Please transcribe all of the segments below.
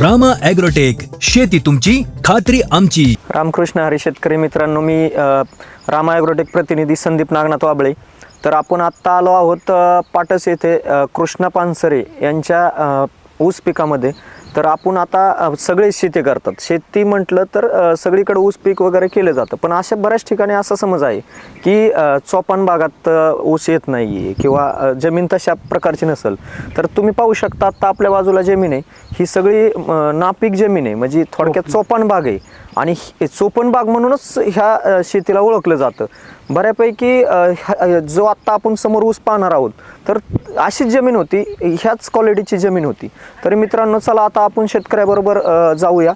Rama agrotech शेती तुमची खात्री आमची. रामकृष्ण हरी शेतकरी मित्रांनो मी अ, रामा ॲग्रोटेक प्रतिनिधी संदीप नागनाथ वाबळे. तर आपण आत्ता आलो आहोत अ, पाटस येथे अ, कृष्णा पानसरे यांच्या अ, ऊस पिकामध्ये. तर आपण आता सगळे शेती करतात. शेती म्हटलं तर सगळीकडे ऊस पीक वगैरे केलं जातं. पण अशा बऱ्याच ठिकाणी असा समज आहे की चोपान भागात ऊस येत नाही आहे किंवा जमीन तशा प्रकारची नसेल. तर तुम्ही पाहू शकता आत्ता आपल्या बाजूला जमीन आहे. ही सगळी नापीक जमीन आहे. म्हणजे थोडक्यात चोपान बाग आहे. आणि चोपन बाग म्हणूनच ह्या शेतीला ओळखलं जातं. बऱ्यापैकी ह्या- जो आत्ता आपण समोर ऊस पाहणार आहोत तर अशीच जमीन होती ह्याच क्वालिटीची जमीन होती. तरी मित्रांनो चला आता आपण शेतकऱ्याबरोबर जाऊया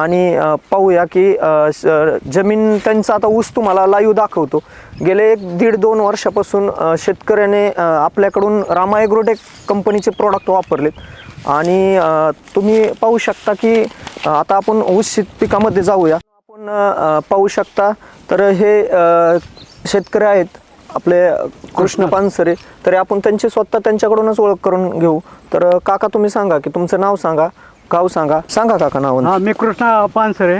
आणि पाहूया की श- जमीन त्यांचा आता ऊस तुम्हाला लाईव्ह दाखवतो. गेले एक दीड दोन वर्षापासून शेतकऱ्याने आपल्याकडून रामा एग्रोटेक कंपनीचे प्रोडक्ट वापरलेत. आणि तुम्ही पाहू शकता की आता आपण ऊस पिकामध्ये जाऊया. आपण पाहू शकता. तर हे शेतकरी आहेत आपले कृष्ण पानसरे तरी आपण त्यांची स्वतः त्यांच्याकडूनच ओळख करून घेऊ. तर काका तुम्ही सांगा की तुमचं नाव सांगा गाव सांगा. सांगा काका नाव. हा मी कृष्णा पानसरे.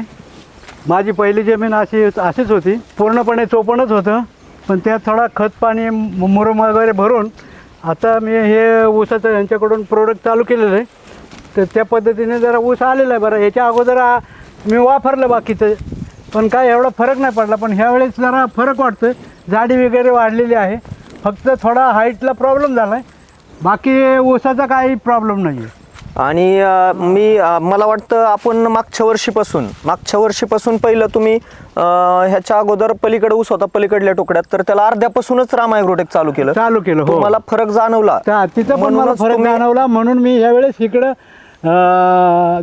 माझी पहिली जमीन अशी अशीच होती. पूर्णपणे चोपणच होतं पण त्यात थोडा खत पाणी मुरुम वगैरे भरून आता मी हे ऊसाचं यांच्याकडून प्रोडक्ट चालू केलेलं आहे. तर त्या पद्धतीने जरा ऊस आलेला आहे बरं. याच्या अगोदर मी वापरलं बाकीचं. पण काय एवढा फरक नाही पडला पण ह्यावेळेस जरा फरक वाटतोय. जाडी वगैरे वाढलेली आहे. फक्त थोडा हाईटला प्रॉब्लेम झाला आहे बाकी ऊसाचा काही प्रॉब्लेम नाही आहे आणि अ, मी अ, मला वाटतं आपण मागच्या वर्षीपासून मागच्या वर्षीपासून पहिलं तुम्ही अ, ह्याच्या अगोदर पलीकडे ऊस होता पलीकडल्या तुकड्यात तर त्याला अर्ध्यापासूनच राम ॲग्रोटेक चालू केलं. चालू केलं हो. तुम्हाला फरक जाणवला. त्या तिथं पण मला म्हणूनच फरक तुम्ही- जाणवला. म्हणून मी यावेळेस इकडं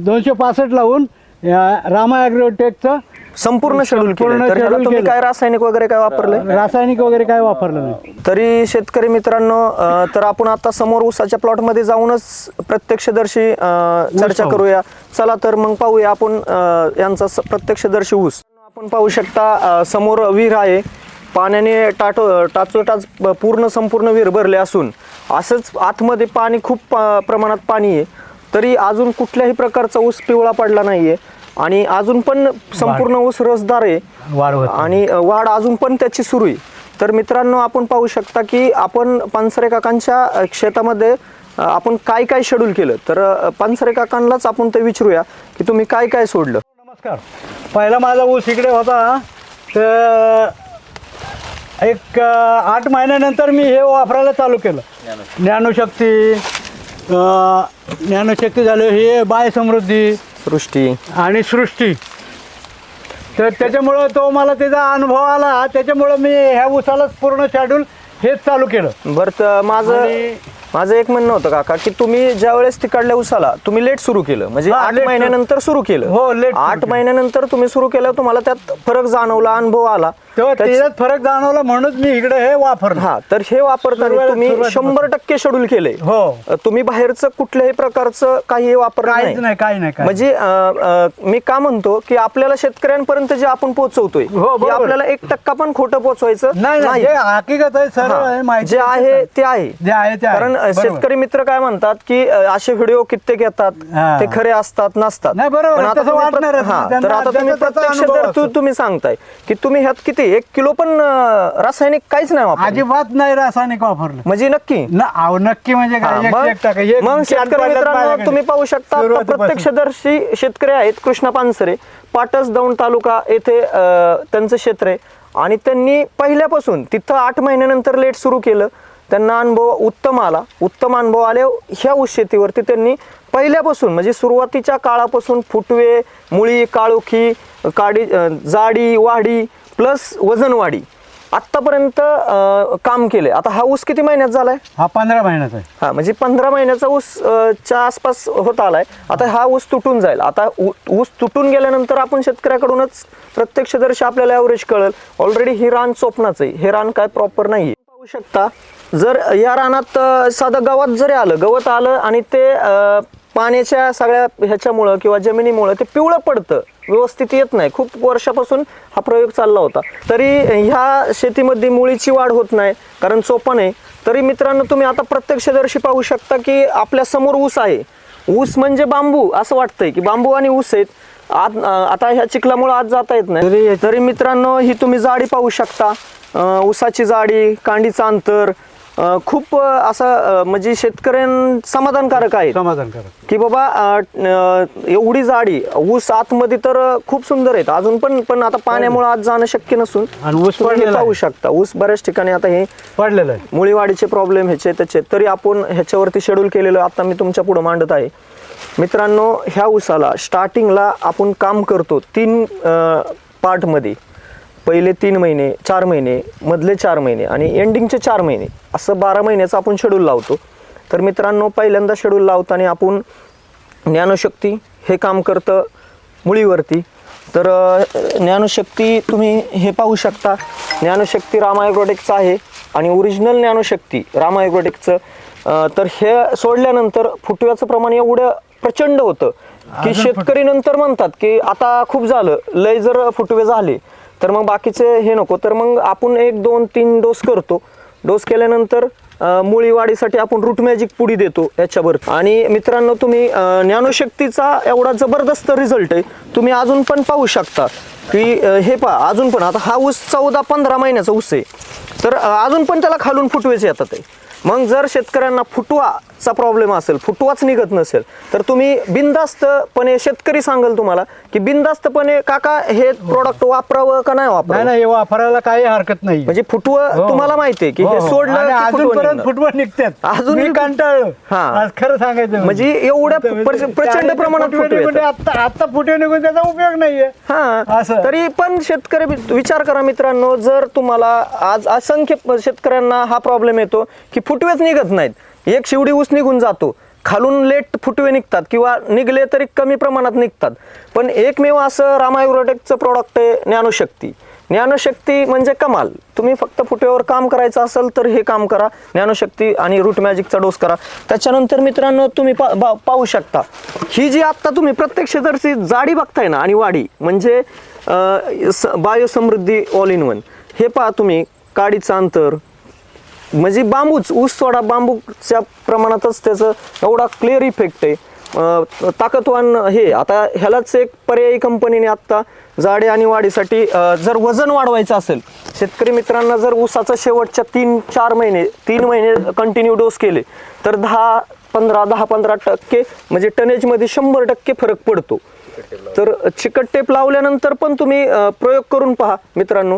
दोनशे पासष्ट लावून या रामा ॲग्रोटेकचं संपूर्ण शेड्यूल केलं तर ह्याला schedule तुम्ही. काय रासायनिक वगैरे काय वापरलंय? रासायनिक वगैरे काय वापरलं नाही. तरी शेतकरी मित्रांनो अ, तर आपण आता समोर ऊसाच्या प्लॉटमध्ये जाऊनच प्रत्यक्षदर्शी अ, चर्चा. करूया. चला तर मग पाहूया आपण अ, यांचा स- प्रत्यक्षदर्शी ऊस. आपण पाहू शकता अ, समोर विहीर आहे. पाण्याने टाटो टाचोटाच पूर्ण संपूर्ण विहीर भरले असून असंच आतमध्ये पाणी खूप अ, प्रमाणात पाणी आहे. तरी अजून कुठल्याही प्रकारचा ऊस पिवळा पडला नाहीये. आणि अजून पण संपूर्ण ऊस रसदार आहे. वाढ होत आणि वाढ अजून पण त्याची सुरू आहे. तर मित्रांनो आपण पाहू शकता की आपण पानसरे काकांच्या शेतामध्ये आपण काय काय शेड्यूल केलं? तर पानसरे काकांनाच आपण ते विचारूया की तुम्ही काय काय सोडलं? नमस्कार. पहिला माझा ऊस इकडे होता. तर एक आठ महिन्यानंतर मी हे वापरायला चालू केलं. ज्ञानशक्ती ज्ञानशक्ती झालं हे बाय समृद्धी सृष्टी. आणि सृष्टी. तर त्याच्यामुळं तो मला त्याचा अनुभव आला. त्याच्यामुळं मी ह्या ऊसालाच पूर्ण शेड्यूल हेच चालू केलं. बरं तर माझं आणि- माझं एक म्हणणं होतं काका की तुम्ही ज्या वेळेस तिकडल्या उसाला तुम्ही लेट सुरू केलं. म्हणजे हा, आठ late महिन्यानंतर सुरू केलं. हो, late सुरू आठ केलं. महिन्यानंतर तुम्ही सुरू केलं तुम्हाला त्यात फरक जाणवला अनुभव आला. तेव्हा त्याच- त्याच्यात फरक जाणवला म्हणूनच मी इकडे हे वापरलं हा तर हे वापरताना सुरुवात- तुम्ही. शंभर टक्के शेड्यूल केले हो तुम्ही बाहेरचं कुठल्याही प्रकारचं काही वापर काहीच नाही काही नाही काही म्हणजे अं, अं, मी का म्हणतो की आपल्याला शेतकऱ्यांपर्यंत जे आपण पोहोचवतोय हो, हे. आपल्याला एक टक्का पण खोटं पोहोचवायचं नाही नाही जे हकीकत आहे सरळ आहे हा. माहिती जे आहे ते आहे जे आहे ते आहे. कारण अं, बरोबर. शेतकरी मित्र काय म्हणतात की अं, असे व्हिडिओ कित्येक येतात हा. ते खरे असतात नसतात नाही, बरोबर पण आहे. आता तसं तुम्ही वाटणारच प्र- हा, नाही. त्यांना तर आता तुम्ही ज्याचा त्याचा प्रत्यक्ष अनुभव जर तू- असतो. तुम्ही सांगताय की तुम्ही ह्यात किती एक किलो पण अं, रासायनिक काहीच नाही वापरलं अजिबात नाही रासायनिक वापरलं म्हणजे नक्की ना अहो, नक्की म्हणजे हा, काय मग एक- एक टाका. एक मग चार शेतकरी पाल्यात मित्रांनो माझ्याकडे. तुम्ही पाहू शकता आता सुरुवातीपासून. प्रत्यक्षदर्शी शेतकरी आहेत कृष्णा पानसरे पाटस दौंड तालुका येथे अं, त्यांचं क्षेत्र आहे आणि त्यांनी पहिल्यापासून तिथं आठ महिन्यानंतर लेट सुरू केलं त्यांना अनुभव उत्तम आला उत्तम अनुभव आले ह्या ऊस शेतीवरती त्यांनी पहिल्यापासून म्हणजे सुरुवातीच्या काळापासून फुटवे मुळी काळोखी काडी अं, जाडी वाढी प्लस वजन वाढी आत्तापर्यंत काम केले आता हा ऊस किती महिन्यात झालाय? हा पंधरा महिन्याचा आहे. हा म्हणजे पंधरा महिन्याचा ऊस अ, च्या आसपास होत आलाय. आता हा ऊस तुटून जाईल. आता ऊ- ऊस तुटून गेल्यानंतर आपण शेतकऱ्याकडूनच प्रत्यक्षदर्शी आपल्याला ॲव्हरेज कळेल. ऑलरेडी ही रान चोपणाच आहे. हे रान काय प्रॉपर नाही पाहू शकता जर या रानात अ, साधं गवत जरी आलं गवत आलं आणि ते अ, पाण्याच्या सगळ्या ह्याच्यामुळं किंवा जमिनीमुळं ते पिवळं पडतं. व्यवस्थित येत नाही. खूप वर्षापासून हा प्रयोग चालला होता. तरी ह्या शेतीमध्ये मुळीची वाढ होत नाही कारण चोपण आहे तरी मित्रांनो तुम्ही आता प्रत्यक्षदर्शी पाहू शकता की आपल्यासमोर ऊस आहे. ऊस म्हणजे बांबू असं वाटतंय की बांबू आणि ऊस आहेत. आत आता ह्या चिखलामुळे आज जाता येत नाही. तरी तरी मित्रांनो ही तुम्ही जाडी पाहू शकता. ऊसाची जाडी कांडीचं अंतर अं, खूप अं, असं अं, म्हणजे शेतकऱ्यां समाधानकारक आहे समाधानकारक. की बाबा अं, अं, एवढी जाडी ऊस आतमध्ये तर अं, खूप सुंदर आहेत. अजून पण पण आता पाण्यामुळे आज जाणं शक्य नसून आणि ऊस तुम्ही हे पडलेला पाहू आहे. शकता. ऊस बऱ्याच ठिकाणी आता हे पडलेलं आहे. मुळीवाढीचे प्रॉब्लेम ह्याचे त्याचे. तरी आपण ह्याच्यावरती शेड्यूल केलेलं आता मी तुमच्यापुढे मांडत आहे. मित्रांनो ह्या ऊसाला स्टार्टिंगला आपण काम करतो तीन पार्टमध्ये पहिले तीन महिने चार महिने मधले चार महिने आणि एंडिंगचे चार महिने असं बारा महिन्याचं आपण शेड्यूल लावतो. तर मित्रांनो पहिल्यांदा शेड्यूल लावताना आपण ज्ञानशक्ती हे काम करतं मुळीवरती. तर ज्ञानशक्ती तुम्ही हे पाहू शकता. ज्ञानशक्ती रामायग्रोटेकचं आहे आणि ओरिजिनल ज्ञानशक्ती रामायग्रोटेकचं तर हे सोडल्यानंतर फुटव्याचं प्रमाण एवढं प्रचंड होतं की शेतकरी नंतर म्हणतात की आता खूप झालं लय जर फुटवे झाले तर मग बाकीचे हे नको. तर मग आपण एक दोन तीन डोस करतो. डोस केल्यानंतर अ, मुळी वाढीसाठी आपण रूट मॅजिक पुडी देतो याच्यावर. आणि मित्रांनो तुम्ही ज्ञानशक्तीचा एवढा जबरदस्त रिझल्ट आहे. तुम्ही अजून पण पाहू शकता की हे पहा अजून पण. आता हा ऊस चौदा पंधरा महिन्याचा ऊस आहे. तर अजून पण त्याला खालून फुटवेचे येतात आहे. मग जर शेतकऱ्यांना फुटवा फुटवाचा प्रॉब्लेम असेल फुटवाच निघत नसेल तर तुम्ही बिंदास्तपणे शेतकरी सांगेल तुम्हाला की बिंदास्तपणे काका हे प्रॉडक्ट वापरावं का नाही वापरावं नाही हे वापरायला काही हरकत नाही म्हणजे फुटवं हो. तुम्हाला माहिती आहे की हो, हे हो. सोडलं आणि की फुटवं अजूनपर्यंत निघणार. फुटबॉल निघतात अजून कंटाळलो हा. खरं सांगायचं म्हणजे एवढ्या प्र- प्रचंड प्रमाणात. आता आता फुटे निघून त्याचा उपयोग नाहीये हा असं. तरी पण शेतकरी विचार करा मित्रांनो जर तुम्हाला आज असंख्य शेतकऱ्यांना हा प्रॉब्लेम येतो की फुटवेच निघत नाहीत एक शिवडी ऊस निघून जातो. खालून लेट फुटवे निघतात किंवा निघले तरी कमी प्रमाणात निघतात. पण एकमेव असं रामायुरोटेकचं प्रॉडक्ट आहे ज्ञानशक्ती. ज्ञानशक्ती म्हणजे कमाल. तुम्ही फक्त फुटव्यावर काम करायचं असेल तर हे काम करा. ज्ञानशक्ती आणि रूट मॅजिकचा डोस करा. त्याच्यानंतर मित्रांनो तुम्ही पा बा- पाहू शकता. ही जी आत्ता तुम्ही प्रत्यक्ष जर जाडी बघताय ना आणि वाढी म्हणजे बायोसमृद्धी ऑल इन वन हे पहा तुम्ही काडीचं अंतर म्हणजे बांबूच ऊस सोडा बांबूच्या प्रमाणातच त्याचं एवढा क्लिअर इफेक्ट आहे. ताकदवान हे आता ह्यालाच एक पर्यायी कंपनीने आत्ता जाडे आणि वाढीसाठी जर वजन वाढवायचं असेल शेतकरी मित्रांना जर ऊसाचा शेवटच्या तीन चार महिने तीन महिने कंटिन्यू डोस केले तर दहा पंधरा दहा पंधरा टक्के म्हणजे टनेजमध्ये शंभर टक्के फरक पडतो. तर चिकट टेप लावल्यानंतर पण तुम्ही प्रयोग करून पहा मित्रांनो.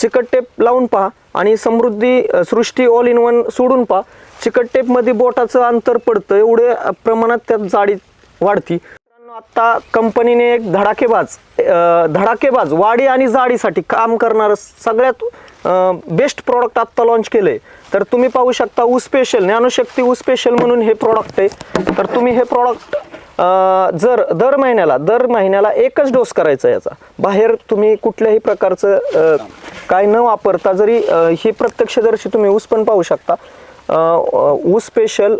चिकट टेप लावून पहा. आणि समृद्धी सृष्टी ऑल इन वन सोडून पहा. चिकट टेपमध्ये बोटाचं अंतर पडतं एवढे प्रमाणात त्यात जाडी वाढती. आत्ता कंपनीने एक धडाकेबाज धडाकेबाज वाढी आणि जाडीसाठी काम करणारं सगळ्यात बेस्ट प्रॉडक्ट आत्ता लॉन्च केलंय. तर तुम्ही पाहू शकता ऊ स्पेशल ज्ञानशक्ती ऊ स्पेशल म्हणून हे प्रॉडक्ट आहे. तर तुम्ही हे प्रॉडक्ट जर दर महिन्याला दर महिन्याला एकच डोस करायचा याचा. बाहेर तुम्ही कुठल्याही प्रकारचं काय न वापरता जरी हे प्रत्यक्षदर्शी तुम्ही ऊस पण पाहू शकता. ऊस स्पेशल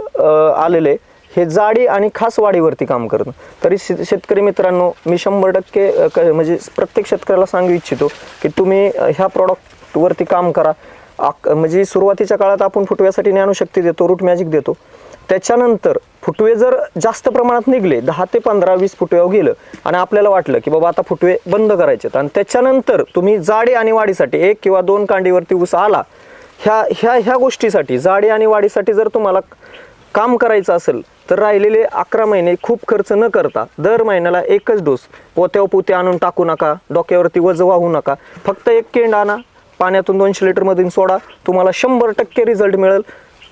आलेले हे जाडी आणि खास वाढीवरती काम करणं तरी शेतकरी मित्रांनो मी शंभर टक्के क- म्हणजे प्रत्येक शेतकऱ्याला सांगू इच्छितो की तुम्ही ह्या प्रॉडक्टवरती काम करा. आक- म्हणजे सुरुवातीच्या काळात आपण फुटव्यासाठी ज्ञानशक्ती देतो रूट मॅजिक देतो. त्याच्यानंतर फुटवे जर जास्त प्रमाणात निघले दहा ते पंधरा वीस फुटव्यावर गेलं आणि आपल्याला वाटलं की बाबा आता फुटवे बंद करायचेत आणि त्याच्यानंतर तुम्ही जाडे आणि वाढीसाठी एक किंवा दोन कांडीवरती ऊस आला ह्या ह्या ह्या गोष्टीसाठी जाडे आणि वाढीसाठी जर तुम्हाला काम करायचं असेल तर राहिलेले अकरा महिने खूप खर्च न करता दर महिन्याला एकच डोस पोत्यावर पोते आणून टाकू नका डोक्यावरती वज वाहू नका. फक्त एक केंड आणा पाण्यातून दोनशे लिटरमधून सोडा. तुम्हाला शंभर टक्के रिझल्ट मिळेल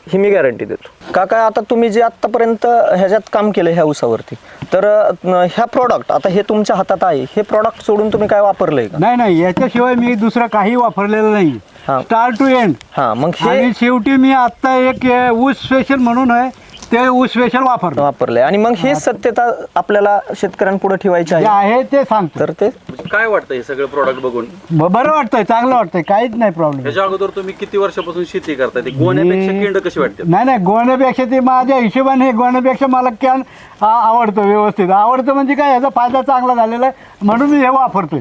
ही मी गॅरंटी देतो. काका आता तुम्ही जे आत्तापर्यंत ह्याच्यात काम केलं ह्या उसावरती तर ह्या प्रॉडक्ट आता हे तुमच्या हातात आहे हे प्रॉडक्ट सोडून तुम्ही काय वापरलंय का? नाही नाही याच्याशिवाय मी दुसरं काही वापरलेलं नाही. हा. स्टार्ट टू एंड हां मग हे आणि शेवटी मी आता एक अ, ऊस स्पेशल म्हणून आहे ते ऊस स्पेशल वापरतो वापरलंय. आणि मग हे सत्यता आपल्याला शेतकऱ्यांपुढे ठेवायची जे आहे आहे ते सांगतो. तर ते? काय वाटतं हे सगळं प्रोडक्ट बघून? ब- बरं वाटतंय चांगलं वाटतंय काहीच नाही प्रॉब्लेम ह्याच्या अगोदर तुम्ही किती वर्षापासून शेती करताय? ते गोण्यापेक्षा किंड कशी वाटते? नाही नाही गोण्यापेक्षा ते माझ्या हिशोबाने हे गोण्यापेक्षा मला कॅन आ- आवडतं व्यवस्थित. आवडतं म्हणजे काय याचा फायदा चांगला झालेला आहे म्हणून मी हे वापरतोय.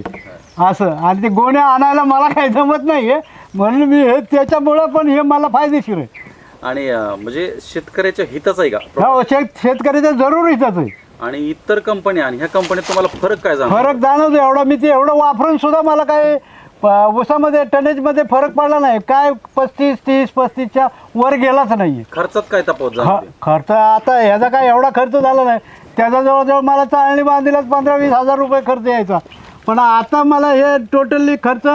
असं. आणि ते गोण्या आणायला मला काही जमत नाही आहे म्हणून मी हे त्याच्यामुळं पण हे मला फायदेशीर आहे. आणि अं, म्हणजे शेतकऱ्याच्या हिताच आहे का? हो शेत शेतकऱ्याच्या जरूर हिताच आहे आणि इतर कंपन्या आणि ह्या कंपनीत तुम्हाला फरक काय जाणवतो? फरक जाणवतो एवढा. मी ते एवढं वापरून सुद्धा मला काय प- ऊसामध्ये टनेजमध्ये फरक पडला नाही. काय पस्तीस तीस पस्तीसच्या वर गेलाच नाही खर्चात काय तफावत ख- जाणवते? खर्च आता ह्याचा काय एवढा खर्च झाला नाही. त्याचा जवळजवळ मला चाळणी बांधीलाच पंधरा वीस हजार रुपये खर्च यायचा. पण आता मला हे टोटली खर्च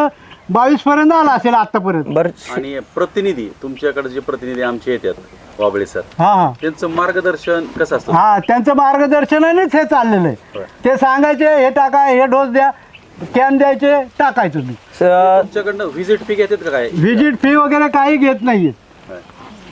बावीसपर्यंत आला असेल आत्तापर्यंत बरं. आणि प्रतिनिधी तुमच्याकडे जे प्रतिनिधी आमचे येतात वाबळे सर हां हां. त्यांचं मार्गदर्शन कसं असतं? हा त्यांचं मार्गदर्शनानेच हे चाललेलं आहे. ते सांगायचे हे टाका हे डोस द्या कॅन द्यायचे टाकायचं स- तुमच्याकडनं व्हिजिट फी घेतात का काय? व्हिजिट फी वगैरे काही घेत नाहीये.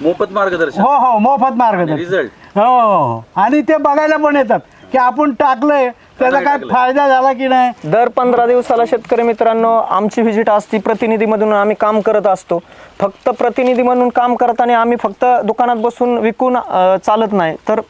मोफत मार्गदर्शन. हो हो मोफत मार्गदर्शन. रिझल्ट हो हो हो. आणि ते बघायला पण येतात. की आपण टाकलंय त्याचा काय. फायदा झाला की नाही? दर पंधरा दिवसाला शेतकरी मित्रांनो आमची व्हिजिट असती प्रतिनिधीमधून आम्ही काम करत असतो. फक्त प्रतिनिधी म्हणून काम करताना आम्ही फक्त दुकानात बसून विकून अं, चालत नाही. तर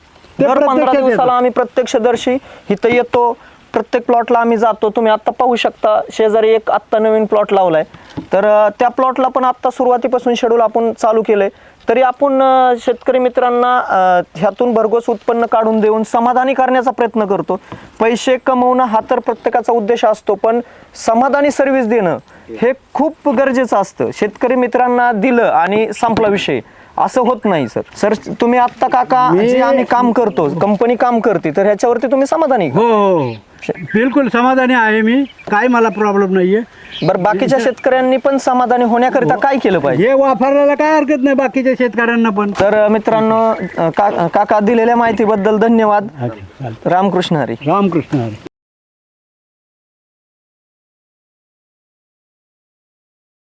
दर पंधरा प्रत्यक्षात दिवसाला. आम्ही प्रत्यक्षदर्शी इथं येतो. प्रत्येक प्लॉटला आम्ही जातो. तुम्ही आत्ता पाहू शकता शेजारी एक आत्ता नवीन प्लॉट लावलाय. तर अं, त्या प्लॉटला पण आत्ता सुरुवातीपासून शेड्यूल आपण चालू केलंय. तरी आपण शेतकरी मित्रांना ह्यातून भरघोस उत्पन्न काढून देऊन समाधानी करण्याचा प्रयत्न करतो. पैसे कमवणं हा तर प्रत्येकाचा उद्देश असतो पण समाधानी सर्व्हिस देणं हे खूप गरजेचं असतं. शेतकरी मित्रांना दिलं आणि संपला विषय. असं होत नाही सर. सर तुम्ही आत्ता काका मी- जे आम्ही काम करतो कंपनी काम करते तर ह्याच्यावरती तुम्ही समाधानी का? हो हो बिलकुल समाधानी आहे मी. काय मला प्रॉब्लेम नाहीये. बरं बाकीच्या शेतकऱ्यांनी पण समाधानी होण्याकरिता काय केलं पाहिजे? हे वापरायला काय हरकत नाही बाकीच्या शेतकऱ्यांना पण. तर अं, मित्रांनो अं, का- काका दिलेल्या माहितीबद्दल धन्यवाद. अच्छा. रामकृष्ण हरी. रामकृष्ण हरी.